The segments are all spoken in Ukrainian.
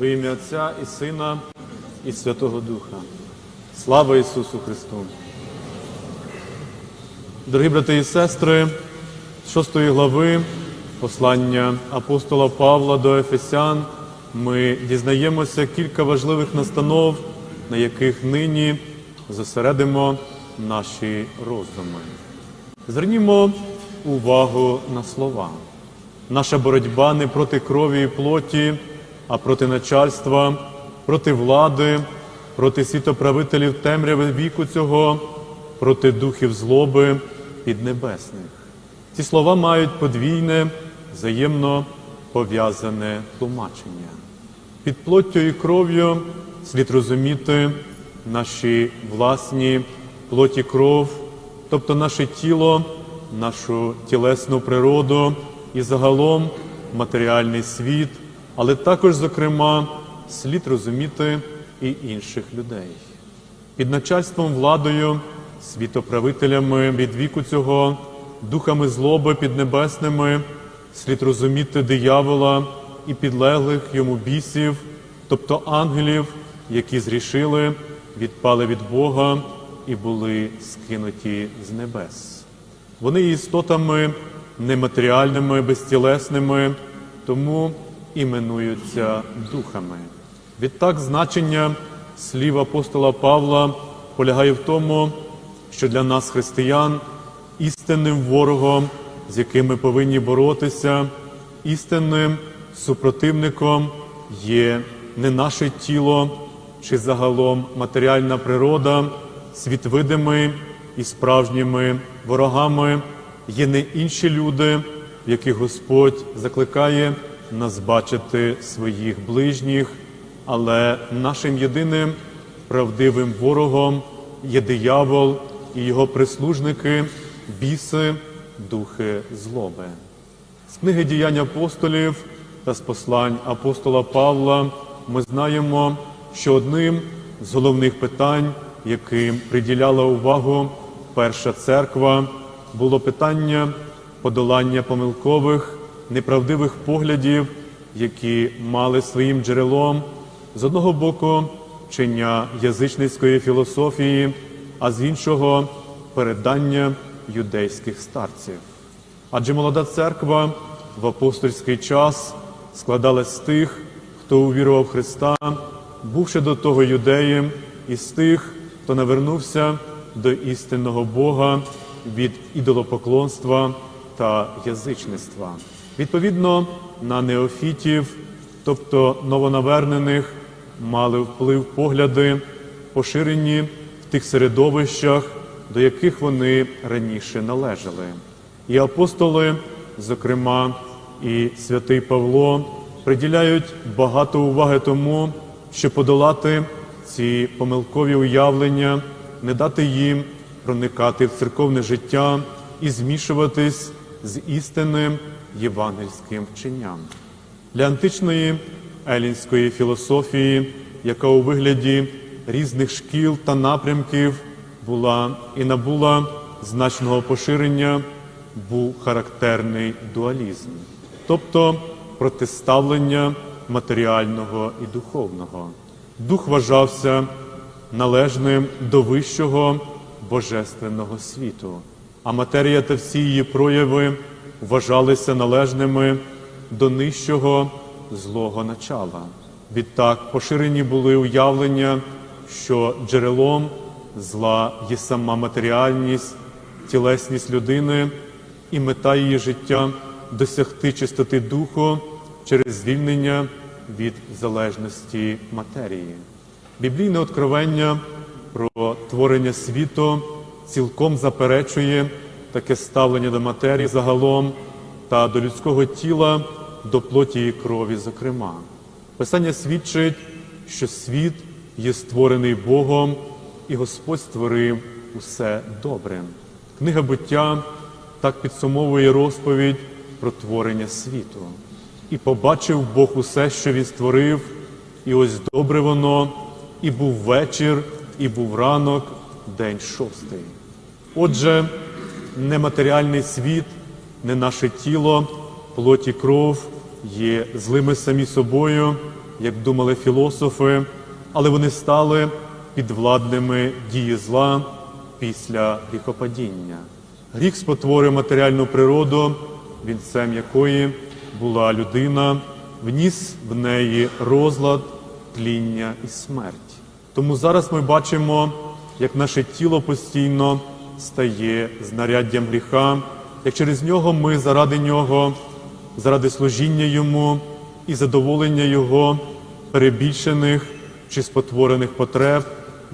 Во ім'я Отця і Сина, і Святого Духа. Слава Ісусу Христу! Дорогі брати і сестри, з шостої глави послання апостола Павла до Ефесян ми дізнаємося кілька важливих настанов, на яких нині зосередимо наші роздуми. Звернімо увагу на слова. Наша боротьба не проти крові і плоті, а проти начальства, проти влади, проти світоправителів темряви віку цього, проти духів злоби піднебесних. Ці слова мають подвійне, взаємно пов'язане тлумачення. Під плоттю і кров'ю слід розуміти наші власні плоті кров, тобто наше тіло, нашу тілесну природу і загалом матеріальний світ, але також, зокрема, слід розуміти і інших людей. Під начальством владою, світоправителями від віку цього, духами злоби піднебесними, слід розуміти диявола і підлеглих йому бісів, тобто ангелів, які зрішили, відпали від Бога і були скинуті з небес. Вони істотами нематеріальними, безтілесними, тому іменуються духами. Відтак, значення слів апостола Павла полягає в тому, що для нас, християн, істинним ворогом, з яким ми повинні боротися, істинним супротивником є не наше тіло чи загалом матеріальна природа, світ видимий і справжніми ворогами є не інші люди, в яких Господь закликає нас бачити своїх ближніх, але нашим єдиним правдивим ворогом є диявол і його прислужники, біси, духи злоби. З книги діянь апостолів та з послань апостола Павла ми знаємо, що одним з головних питань, яким приділяла увагу перша церква, було питання подолання помилкових, неправдивих поглядів, які мали своїм джерелом з одного боку вчення язичницької філософії, а з іншого передання юдейських старців. Адже молода церква в апостольський час складалась з тих, хто увірував Христа, бувши до того юдеєм, і з тих, хто навернувся до істинного Бога від ідолопоклонства та язичництва. Відповідно на неофітів, тобто новонавернених, мали вплив погляди, поширені в тих середовищах, до яких вони раніше належали. І апостоли, зокрема, і святий Павло, приділяють багато уваги тому, щоб подолати ці помилкові уявлення, не дати їм проникати в церковне життя і змішуватись з істинним євангельським вченням. Для античної елінської філософії, яка у вигляді різних шкіл та напрямків була і набула значного поширення, був характерний дуалізм, тобто протиставлення матеріального і духовного. Дух вважався належним до вищого божественного світу, а матерія та всі її прояви вважалися належними до нижчого злого начала. Відтак поширені були уявлення, що джерелом зла є сама матеріальність, тілесність людини і мета її життя досягти чистоти духу через звільнення від залежності матерії. Біблійне откровення про творення світу цілком заперечує таке ставлення до матерії загалом та до людського тіла, до плоті і крові, зокрема. Писання свідчить, що світ є створений Богом, і Господь створив усе добре. Книга буття так підсумовує розповідь про творення світу. І побачив Бог усе, що він створив, і ось добре воно, і був вечір, і був ранок, день шостий. Отже, нематеріальний світ, не наше тіло, плоть і кров є злими самі собою, як думали філософи, але вони стали підвладними дії зла після гріхопадіння. Гріх спотворив матеріальну природу, вінцем якої була людина, вніс в неї розлад, тління і смерть. Тому зараз ми бачимо, як наше тіло постійно стає знаряддям гріха, як через нього ми заради нього, заради служіння йому і задоволення його перебільшених чи спотворених потреб,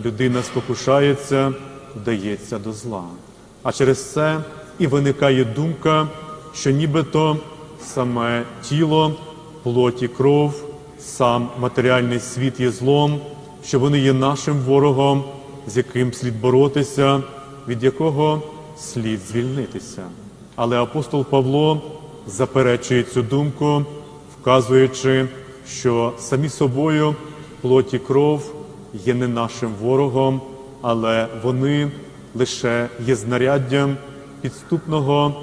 людина спокушається, вдається до зла. А через це і виникає думка, що нібито саме тіло, плоть і кров, сам матеріальний світ є злом, що вони є нашим ворогом, з яким слід боротися, від якого слід звільнитися. Але апостол Павло заперечує цю думку, вказуючи, що самі собою плоть і кров є не нашим ворогом, але вони лише є знаряддям підступного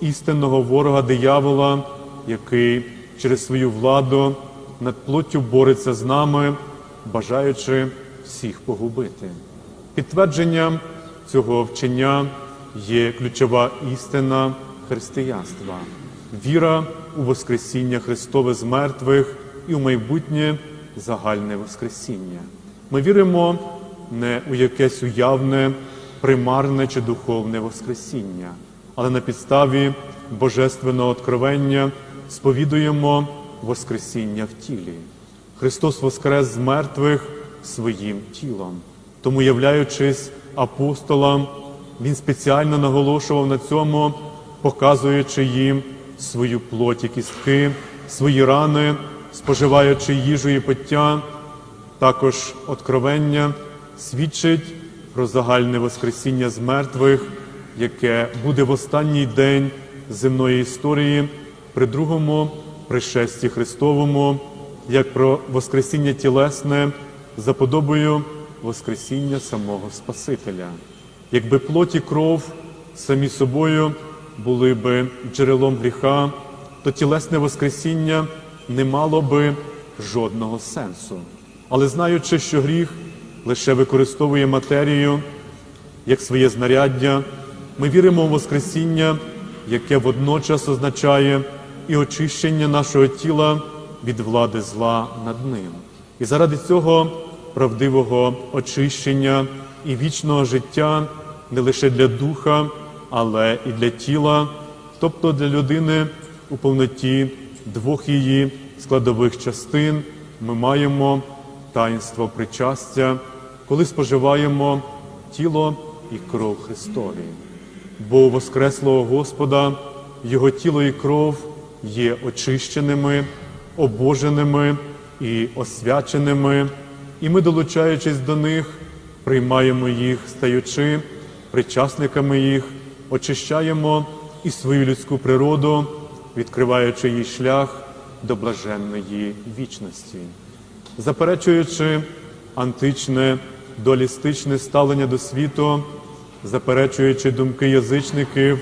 істинного ворога диявола, який через свою владу над плоттю бореться з нами, бажаючи всіх погубити. Підтвердженням цього вчення є ключова істина християнства, віра у Воскресіння Христове з мертвих і у майбутнє загальне Воскресіння. Ми віримо не у якесь уявне, примарне чи духовне Воскресіння, але на підставі Божественного откровення сповідуємо Воскресіння в тілі. Христос воскрес з мертвих своїм тілом. Тому, являючись апостолом, Він спеціально наголошував на цьому, показуючи їм свою плоть і кістки, свої рани, споживаючи їжу і пиття, також откровення свідчить про загальне Воскресіння з мертвих, яке буде в останній день земної історії при другому пришесті Христовому, як про Воскресіння тілесне за подобою Воскресіння самого Спасителя. Якби плоть і кров самі собою були би джерелом гріха, то тілесне Воскресіння не мало би жодного сенсу. Але знаючи, що гріх лише використовує матерію як своє знаряддя, ми віримо в Воскресіння, яке водночас означає і очищення нашого тіла від влади зла над ним. І заради цього правдивого очищення і вічного життя не лише для духа, але і для тіла, тобто для людини у повноті двох її складових частин, ми маємо таїнство причастя, коли споживаємо тіло і кров Христові. Бо у Воскреслого Господа Його тіло і кров є очищеними, обоженими і освяченими, і ми, долучаючись до них, приймаємо їх, стаючи причасниками їх, очищаємо і свою людську природу, відкриваючи їй шлях до блаженної вічності, заперечуючи античне дуалістичне ставлення до світу, заперечуючи думки язичників,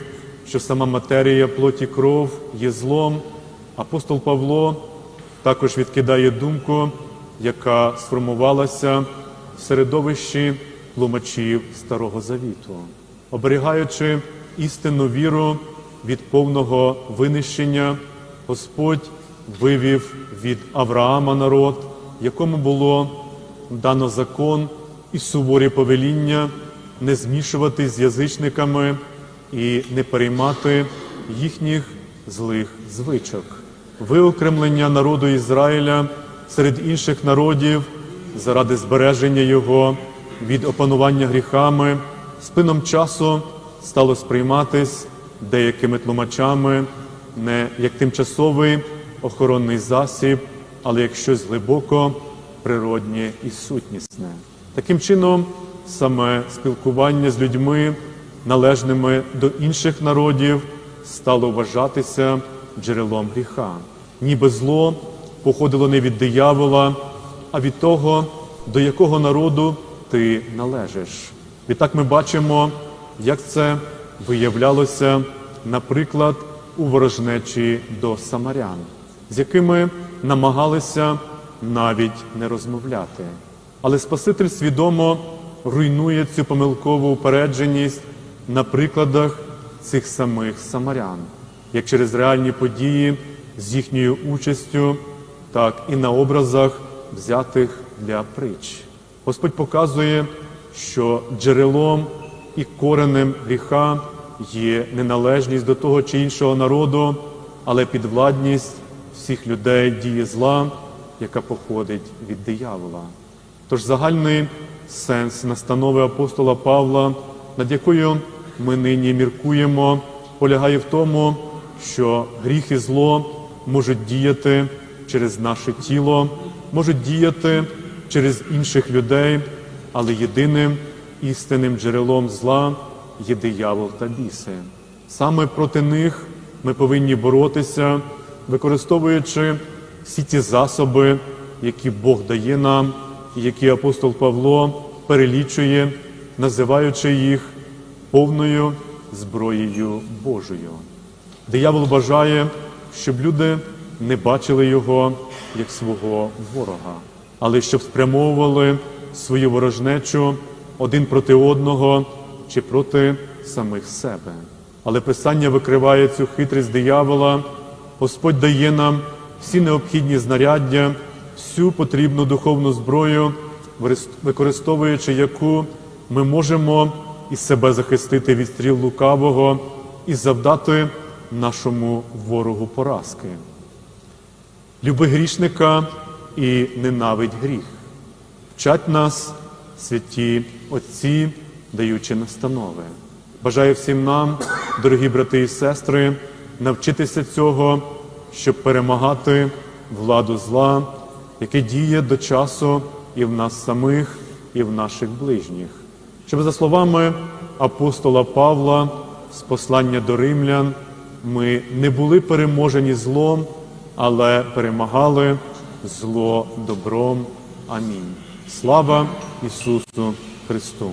що сама матерія плоті кров є злом, апостол Павло також відкидає думку, яка сформувалася в середовищі тлумачів Старого Завіту, оберігаючи істинну віру від повного винищення, Господь вивів від Авраама народ, якому було дано закон і суворі повеління не змішувати з язичниками і не переймати їхніх злих звичок, виокремлення народу Ізраїля серед інших народів заради збереження його від опанування гріхами, з плином часу стало сприйматись деякими тлумачами не як тимчасовий охоронний засіб, але як щось глибоко природнє і сутнісне. Таким чином, саме спілкування з людьми, належними до інших народів, стало вважатися джерелом гріха. Ніби зло походило не від диявола, а від того, до якого народу ти належиш. Відтак ми бачимо, як це виявлялося, наприклад, у ворожнечі до самарян, з якими намагалися навіть не розмовляти. Але Спаситель свідомо руйнує цю помилкову упередженість на прикладах цих самих самарян, як через реальні події з їхньою участю, так і на образах, взятих для притч. Господь показує, що джерелом і коренем гріха є неналежність до того чи іншого народу, але підвладність всіх людей дії зла, яка походить від диявола. Тож загальний сенс настанови апостола Павла, над якою ми нині міркуємо, полягає в тому, що гріх і зло можуть діяти через наше тіло, можуть діяти через інших людей, але єдиним істинним джерелом зла є диявол та біси. Саме проти них ми повинні боротися, використовуючи всі ті засоби, які Бог дає нам, і які апостол Павло перелічує, називаючи їх повною зброєю Божою. Диявол бажає, щоб люди не бачили його як свого ворога, але щоб спрямовували свою ворожнечу один проти одного чи проти самих себе. Але Писання викриває цю хитрість диявола. Господь дає нам всі необхідні знаряддя, всю потрібну духовну зброю, використовуючи яку ми можемо і себе захистити від стріл лукавого і завдати нашому ворогу поразки. Люби грішника і ненавидь гріх. Вчать нас святі Отці, даючи настанови. Бажаю всім нам, дорогі брати і сестри, навчитися цього, щоб перемагати владу зла, яке діє до часу і в нас самих, і в наших ближніх. Щоб, за словами апостола Павла з послання до римлян, ми не були переможені злом, але перемагали зло добром. Амінь. Слава Ісусу Христу!